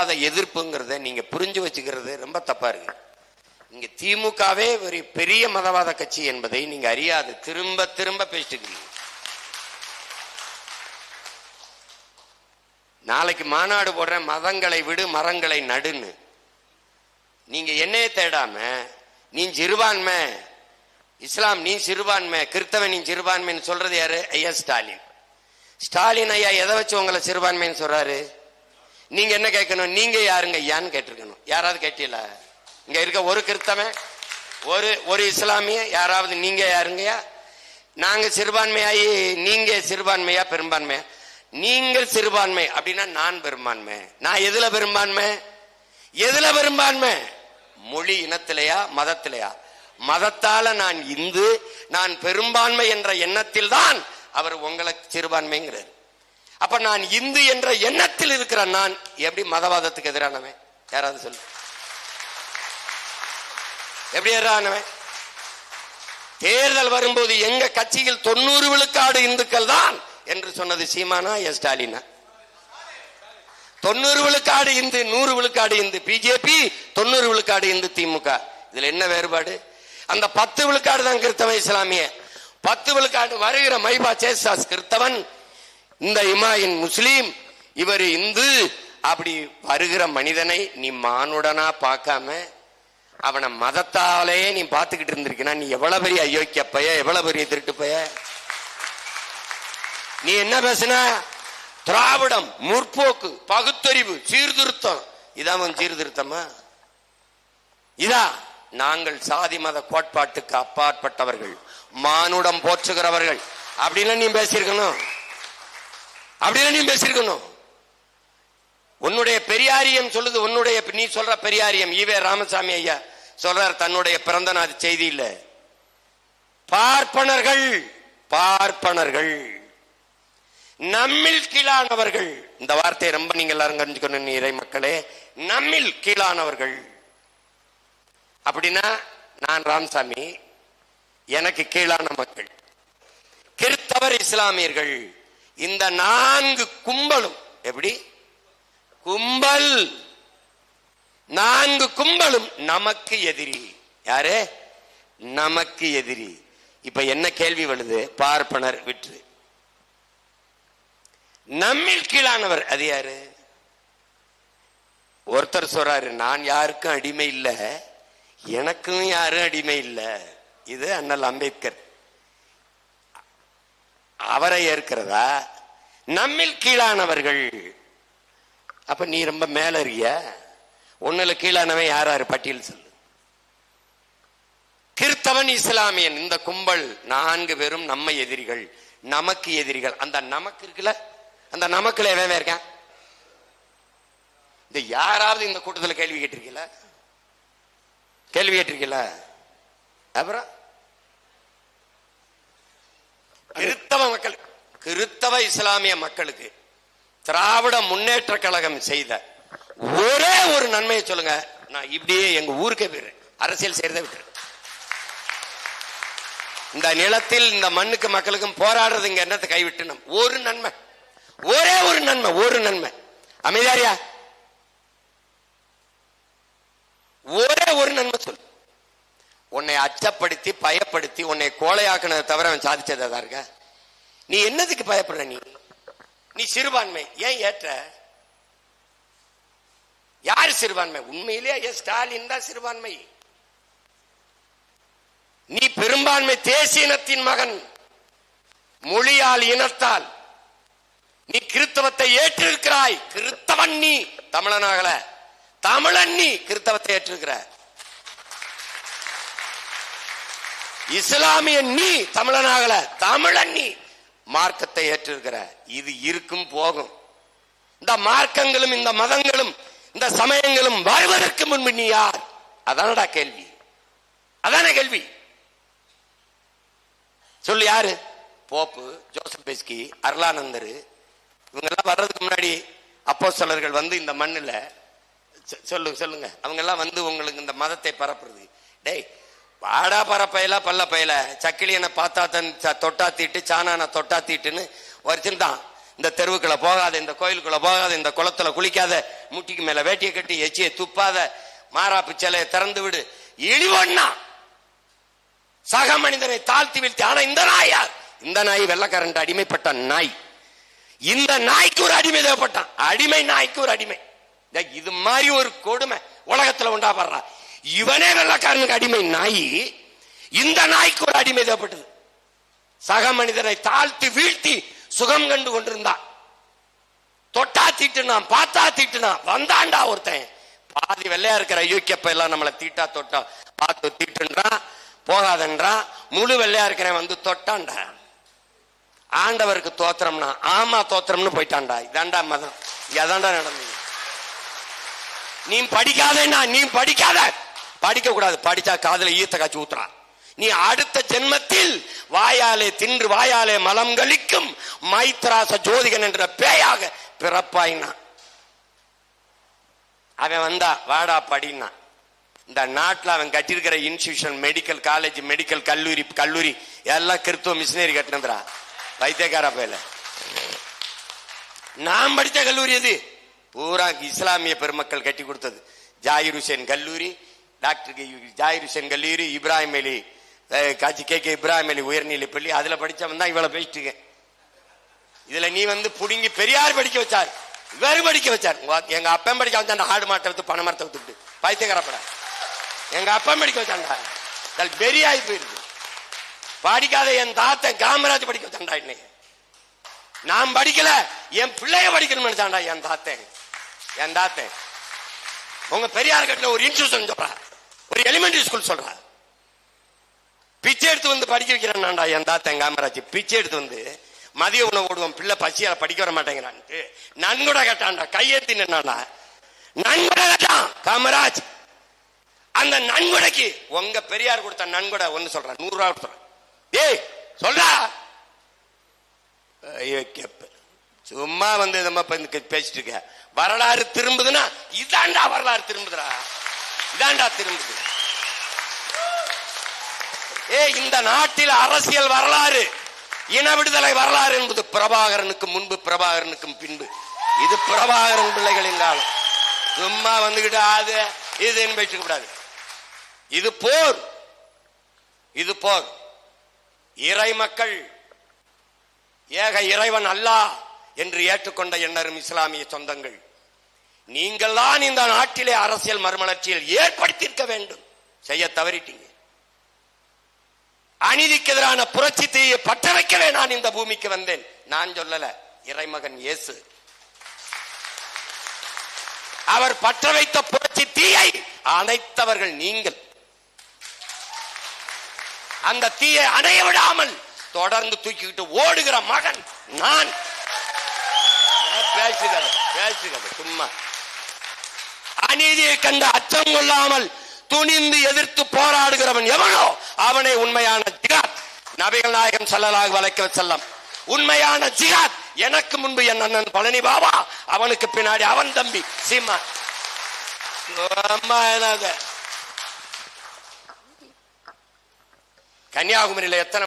மதவாத எதிர்ப்புங்கிறத நீங்க புரிஞ்சு வச்சுக்கிறது ரொம்ப தப்பா இருக்கு. இங்க திமுகவே ஒரு பெரிய மதவாத கட்சி என்பதை நீங்க அறியாது. திரும்ப திரும்ப பேசிட்டு நாளைக்கு மாநாடு போடுற மதங்களை விடு மரங்களை நடுன்னு. நீங்க என்னையே தேடாம நீ சிறுபான்மை இஸ்லாம் நீ சிறுபான்மை கிறிஸ்தவ நீ சிறுபான்மைன்னு சொல்றது யாரு? ஐயா ஸ்டாலின். ஸ்டாலின் ஐயா எதை வச்சு உங்களை சிறுபான்மைன்னு சொல்றாரு? நீங்க என்ன கேட்கணும்? நீங்க யாருங்க? ஐயான்னு கேட்டிருக்கணும். யாராவது கேட்டீல இங்க இருக்க ஒரு கிறிஸ்தவன் ஒரு ஒரு இஸ்லாமிய யாராவது நீங்க யாருங்கயா நாங்க சிறுபான்மையாயி நீங்க சிறுபான்மையா பெரும்பான்மையா? நீங்கள் சிறுபான்மை அப்படின்னா நான் பெரும்பான்மை. நான் எதுல பெரும்பான்மை? எதுல பெரும்பான்மை? மொழி இனத்திலையா மதத்திலையா? மதத்தால நான் இந்து நான் பெரும்பான்மை என்ற எண்ணத்தில் தான் அவர் உங்களுக்கு சிறுபான்மைங்கிறார். அப்ப நான் இந்து என்ற எண்ணத்தில் இருக்கிற நான் எப்படி மதவாதத்துக்கு எதிரானவன்? யாராவது சொல்லு. எப்படி எதிரானவன்? தேர்தல் வரும்போது எங்க கட்சியில் தொண்ணூறு விழுக்காடு இந்துக்கள் தான் என்று சொன்னது சீமானா என் ஸ்டாலினா? தொண்ணூறு விழுக்காடு இந்து நூறு விழுக்காடு இந்து. பிஜேபி தொண்ணூறு விழுக்காடு இந்து திமுக. இதுல என்ன வேறுபாடு? அந்த பத்து விழுக்காடு தான் கிறிஸ்தவ இஸ்லாமிய. பத்து விழுக்காடு வருகிற மைபா சேசாஸ் கிறிஸ்தவன் இந்த இமாயின் முஸ்லீம் இவர் இந்து அப்படி வருகிற மனிதனை நீ மானுடனா பார்க்காம அவனை மதத்தாலே நீ பார்த்துக்கிட்டு இருந்திருக்கினா நீ எவ்வளவு பெரிய அயோக்கிய பைய எவ்வளவு பெரிய திருட்டு பைய? நீ என்ன பேசுன? திராவிடம் முற்போக்கு பகுத்தறிவு சீர்திருத்தம். இதான் சீர்திருத்தமா? இதா நாங்கள் சாதி மத கோட்பாட்டுக்கு அப்பாற்பட்டவர்கள் மானுடம் போற்றுகிறவர்கள். அப்படின்னு நீ பேசியிருக்கணும். அப்படின்னு நீ பேசியிருக்கணும். உன்னுடைய பெரியாரியம் சொல்லுது உன்னுடைய நீ சொல்ற பெரியாரியம் ஈவே ராமசாமி ஐயா சொல்றார் தன்னுடைய பிறந்த நாள் செய்தியில. பார்ப்பனர்கள் பார்ப்பனர்கள். நம்மில் கீழானவர்கள். இந்த வார்த்தையை ரொம்ப நீங்க எல்லாரும் கணிச்சுக்கணும் நீ இறை மக்களே. நம்மில் கீழானவர்கள். அப்படின்னா நான் ராமசாமி எனக்கு கீழான மக்கள். கிறிஸ்தவர் இஸ்லாமியர்கள். இந்த நான்கு கும்பலும் எப்படி? கும்பல். நான்கு கும்பலும் நமக்கு எதிரி. யாரு? நமக்கு எதிரி. இப்ப என்ன கேள்வி வருது? பார்ப்பனர் விற்று. நம்மில் கீழானவர் அது யாரு? ஒருத்தர் சொல்றாரு நான் யாருக்கும் அடிமை இல்லை எனக்கும் யாரும் அடிமை இல்லை. இது அண்ணல் அம்பேத்கர். அவரை ஏற்கிறதா? நம்மில் கீழானவர்கள். அப்ப நீ ரொம்ப மேல இருக்கிய ஒண்ணுல கீழானவன் யாராரு? பட்டியல் சொல்லு. கிறிஸ்தவன் இஸ்லாமியன். இந்த கும்பல் நான்கு பேரும் நம்ம எதிரிகள் நமக்கு எதிரிகள். அந்த நமக்கு இருக்குல்ல? அந்த நமக்குல எவன் இருக்கான்? இந்த யாராவது இந்த கூட்டத்தில் கேள்வி கேட்டிருக்கீங்களா? கேள்வி கேட்டிருக்கீங்களா? அப்புறம்? கிறித்தவ மக்கள் கிறிஸ்தவ இஸ்லாமிய மக்களுக்கு திராவிட முன்னேற்ற கழகம் செய்த ஒரே ஒரு நன்மையை சொல்லுங்க. நான் இப்படியே எங்க ஊருக்கே போயிரு அரசியல் செய்யறதை விட்டுரு. இந்த நிலத்தில் இந்த மண்ணுக்கு மக்களுக்கும் போராடுறது இங்க என்னத்தை கைவிட்டு ஒரு நன்மை. ஒரே ஒரு நன்மை ஒரு நன்மை. அமைதியாரியா ஒரே ஒரு நன்மை சொல்லு. உன்னை அச்சப்படுத்தி பயப்படுத்தி உன்னை கோலையாக்குனதை தவிர அவன் சாதிச்சதா இருக்க? நீ என்னதுக்கு பயப்படுற நீ? நீ சிறுபான்மை. ஏன் ஏற்ற? யாரு சிறுபான்மை? உண்மையிலேயே ஐயா ஸ்டாலின் தான் சிறுபான்மை. நீ பெரும்பான்மை தேசிய இனத்தின் மகன். மொழியால் இனத்தால். நீ கிறித்தவத்தை ஏற்றிருக்கிறாய். கிறித்தவன் நீ. தமிழனாகல. தமிழன் நீ. கிறித்தவத்தை ஏற்றிருக்கிறாய் இஸ்லாமிய நீ தமிழனாகல தமிழன் நீ. மார்க்கத்தை ஏற்றிருக்கிற. இது இருக்கும் போகும். இந்த மார்க்கங்களும் இந்த மதங்களும் இந்த சமயங்களும் வாழ்வதற்கு முன்பு நீ யார்? அதானடா கேள்வி. அதான கேள்வி. சொல்லு யாரு? Pope Joseph Beschi Arulanandar. இவங்கெல்லாம் வர்றதுக்கு முன்னாடி அப்போ சிலர்கள் வந்து இந்த மண்ணுல சொ- சொல்லுங்க சொல்லுங்க. அவங்க எல்லாம் வந்து உங்களுக்கு இந்த மதத்தை பரப்புறது. டேய் வாடா பரப்பையில பல்ல பையில. சக்கிலியனை பார்த்தா தன் தொட்டா தீட்டு சாணான தொட்டா தீட்டுன்னு வச்சிருந்தான் இந்த தெருவுக்குள்ள போகாத இந்த கோயிலுக்குள்ள போகாத இந்த குளத்துல குளிக்காத முட்டிக்கு மேல வேட்டியை கட்டி எச்சியை துப்பாத மாறாப்பு சிலையை திறந்து விடு. இழிவண்ணா! சக மனிதனை தாழ்த்தி வீழ்த்தி ஆனா இந்த நாய் யார்? இந்த நாய் வெள்ளக்காரன் அடிமைப்பட்ட நாய். இந்த நாய்க்கு ஒரு அடிமை தேவைப்பட்டான். அடிமை நாய்க்கு ஒரு அடிமை. இந்த இது மாதிரி ஒரு கொடுமை உலகத்துல உண்டாப்படுறா. இவனே வெள்ளக்காரனுக்கு அடிமை நாய் இந்த நாய்க்கு ஒரு அடிமை தேவைப்பட்டது. சக மனிதனை தாழ்த்தி வீழ்த்தி சுகம் கண்டு கொண்டிருந்தான் தொட்டா தீட்டுனான் பார்த்தா தீட்டுனான் வந்தாண்டா ஒருத்தன். பாதி வெள்ளையா இருக்கிற யூகேப்ப எல்லாம் நம்மளை தீட்டா தொட்டா பார்த்து தீட்டுன்றான் போகாதன்றான் முழு வெள்ளையா இருக்கிறேன் வந்து தொட்டான்டா. ஆண்டவருக்கு தோத்திரம்னா ஆமா தோத்திரம்னு போயிட்டான்டா. இதாண்டா மதம். இதாண்டா நடந்தது. நீ படிக்காதேண்ணா நீ படிக்காத. படிக்க கூடாது படிச்சா காதுல ஈத்த காய்ச்சி ஊத்துறான். நீ அடுத்த ஜென்மத்தில் வாயாலே தின்று வாயாலே மலம் கழிக்கும் மைத்ராச ஜோதிகன் என்ற பேயாக பிறப்பாயினான். அவன் வந்தா வாடா படினா இந்த நாட்டில் அவன் கட்டியிருக்கிற இன்ஸ்டியூஷன் மெடிக்கல் காலேஜ் மெடிக்கல் கல்லூரி கல்லூரி எல்லாம் கிறித்துவ மிஷினரி கட்டினதுரா வைத்தியக்கார பயில நான் படித்த கல்லூரி எது? பூரா இஸ்லாமிய பெருமக்கள் கட்டி கொடுத்தது. ஜாகிர் ஹுசேன் கல்லூரி டாக்டர் ஜாயிர் ஹுசேன் கல்லூரி இப்ராஹிம் அலி காட்சி கே கே இப்ராஹிம் அலி உயர்நிலை பள்ளி அதுல படிச்சவன் தான் இவ்வளவு பேசிட்டு இதுல நீ வந்து புடுங்கி பெரியார் படிக்க வச்சார் இவர் படிக்க வச்சார். உங்க- எங்க அப்பன் படிக்க வச்சான் ஆடு மாட்டை வித்து பண மரத்தை வித்துட்டு பைத்தியக்காரப்பட எங்க அப்பன் படிக்க வச்சாண்டா பெரிய ஆகி போயிருக்கு. படிக்காத என் தாத்தன் காமராஜ் படிக்க வச்சாண்டா இன்னைக்கு. நான் படிக்கல என் பிள்ளைய படிக்கணும் நினைச்சாண்டா என் தாத்தன். என் தாத்தன். உங்க பெரியார் கட்டின ஒரு இன்ஸ்டியூஷன் சொல்றேன் ஒரு எலிமெண்டரி ஸ்கூல் சொல்றா பிச்சை எடுத்து வந்து படிக்க வைக்கிறான்டா என் தாத்தன் காமராஜ். பிச்சை எடுத்து வந்து மதிய உணவு ஓடுவோம் பிள்ளை பசியால படிக்க வர மாட்டேங்கிறான்ட்டு நன்கூட கேட்டான்டா கையெழுத்தி நின்னாடா நன்கொடை கேட்டான் காமராஜ். அந்த நன்கொடைக்கு உங்க பெரியார் கொடுத்த நன்கொடை ஒன்னு சொல்றேன் நூறு ரூபா கொடுத்துறேன் ஏய் சொல்றா. ஐயோ கேப்ப. சும்மா வந்து நம்ம பேசிட்டு இருக்க. வரலாறு திரும்புதுன்னா இதாண்டா வரலாறு திரும்புதுடா. இதாண்டா திரும்புது ஏ இந்த நாட்டில் அரசியல் வரலாறு இன விடுதலை வரலாறு என்பது பிரபாகரனுக்கு முன்பு பிரபாகரனுக்கும் பின்பு. இது பிரபாகரன் பிள்ளைகளின் காலம். சும்மா வந்துகிட்டு அது இதுன்னு பேசிக்க கூடாது. இது போர். இது போர். இறை மக்கள் ஏக இறைவன் அல்லாஹ் என்று ஏற்றுக்கொண்ட எண்ணரும் இஸ்லாமிய சொந்தங்கள். நீங்கள் தான் இந்த நாட்டிலே அரசியல் மறுமலர்ச்சியில் ஏற்படுத்தியிருக்க வேண்டும். செய்ய தவறிட்டீங்க. அநீதிக்கு எதிரான புரட்சி தீயை பற்ற வைக்கவே நான் இந்த பூமிக்கு வந்தேன். நான் சொல்லல இறைமகன் இயேசு. அவர் பற்ற வைத்த புரட்சி தீயை அணைத்தவர்கள் நீங்கள். அந்த தீயை அணைய விடாமல் தொடர்ந்து தூக்கிக்கிட்டு ஓடுகிற மகன் நான். பேசுகிறது பேசுகிறது சும்மா. அநீதியை கண்ட அச்சம் கொள்ளாமல் துணிந்து எதிர்த்து போராடுகிறவன் எவனோ அவனை உண்மையான ஜிகாத் நபிகள் நாயகம் செல்லலாக வளைக்க செல்லம் உண்மையான ஜிகாத் எனக்கு முன்பு என் அண்ணன் பழனி பாபா அவனுக்கு பின்னாடி அவன் தம்பி சீமா. கன்னியாகுமரியில எத்தனை